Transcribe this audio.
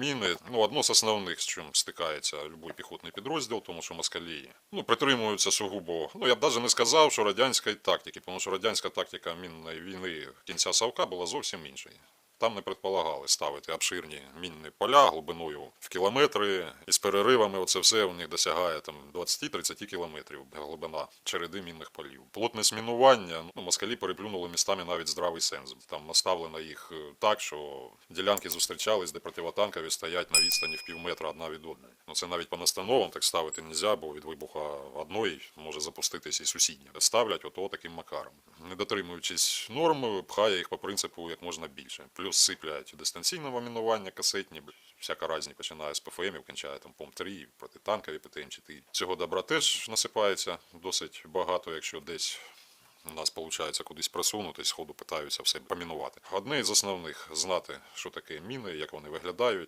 міни. Ну, одно з основних, з чим стикається будь-який піхотний підрозділ, тому що москалі ну, притримуються сугубо. Ну, я б навіть не сказав, що радянської тактики, тому що радянська тактика мінної війни кінця Савка була зовсім іншою. Там не предполагали ставити обширні мінні поля глибиною в кілометри і з переривами. Оце все у них досягає там 20-30 кілометрів глибина череди мінних полів. Плотність мінування ну, москалі переплюнули містами навіть здравий сенс. Там наставлено їх е, так, що ділянки зустрічались, де противотанкові стоять на відстані в пів метра одна від одної. Ну це навіть по настановам так ставити не можна, бо від вибуха одної може запуститись і сусідня. Ставлять ото таким макаром. Не дотримуючись норм, пхає їх по принципу як можна більше. Плюс сиплять дистанційне мінування касетні, всяка різні, починає з ПФМів, кінчає там ПОМ-3, протитанкові ПТМ-4. Цього добра теж насипається досить багато, якщо десь у нас виходить кудись просунутись, ходу питаються все помінувати. Одне із основних знати, що таке міни, як вони виглядають.